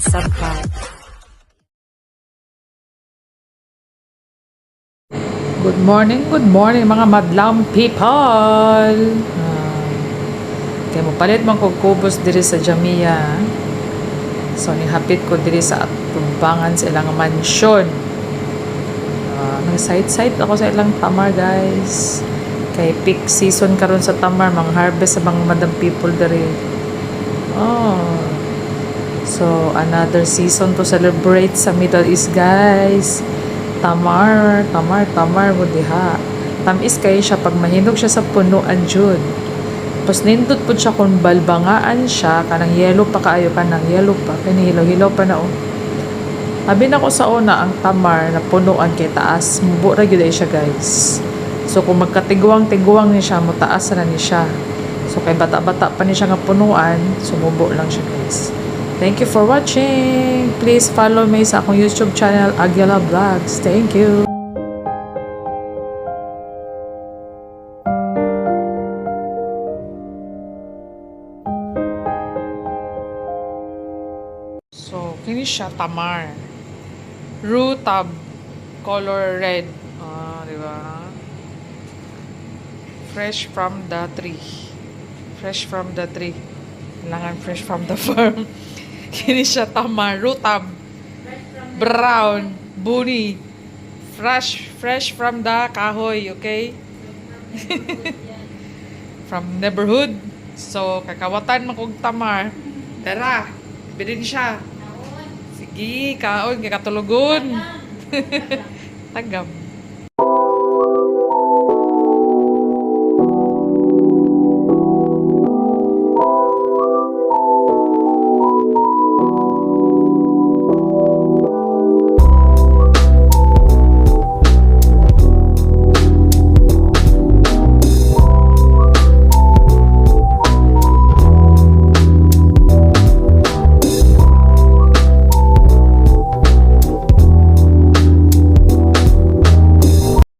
subscribe. Good morning, good morning mga madlang people. Uh, kaya mo palit man kog kubos diri sa Jamia. So ni hapit ko diri sa tumbangan sa ilang mansyon. Uh, nang side side ako sa ilang tamar guys. Kay peak season karon sa tamar, mga harvest sa mga madam people diri. Oh. So another season to celebrate sa Middle East guys. Tamar, tamar, tamar mo diha. Tamis kayo siya pag mahinog siya sa punuan jud. Tapos nindot po siya kung balbangaan siya, kanang yellow pa kaayo kanang yellow pa, kani hilaw-hilaw pa na oh. Sabi na ko sa una, ang tamar na punuan kay taas, mubo ra siya guys. So kung magkatigwang-tigwang ni siya, mo taas na ni siya. So kay bata-bata pa ni siya nga punuan, sumubo lang siya guys. Thank you for watching. Please follow me sa akong YouTube channel, Aguila Vlogs. Thank you. So, kini siya tamar. Rhutab color red. Ah, di ba? Fresh from the tree. Fresh from the tree. Kailangan fresh from the farm. Kini siya tamar. Rhutab. Brown. Buni. Fresh. Fresh from the kahoy. Okay? from neighborhood. So, kakawatan man kog tamar. Tara. Bilin siya. Sige, kaon. Kakatulugon. Tagam.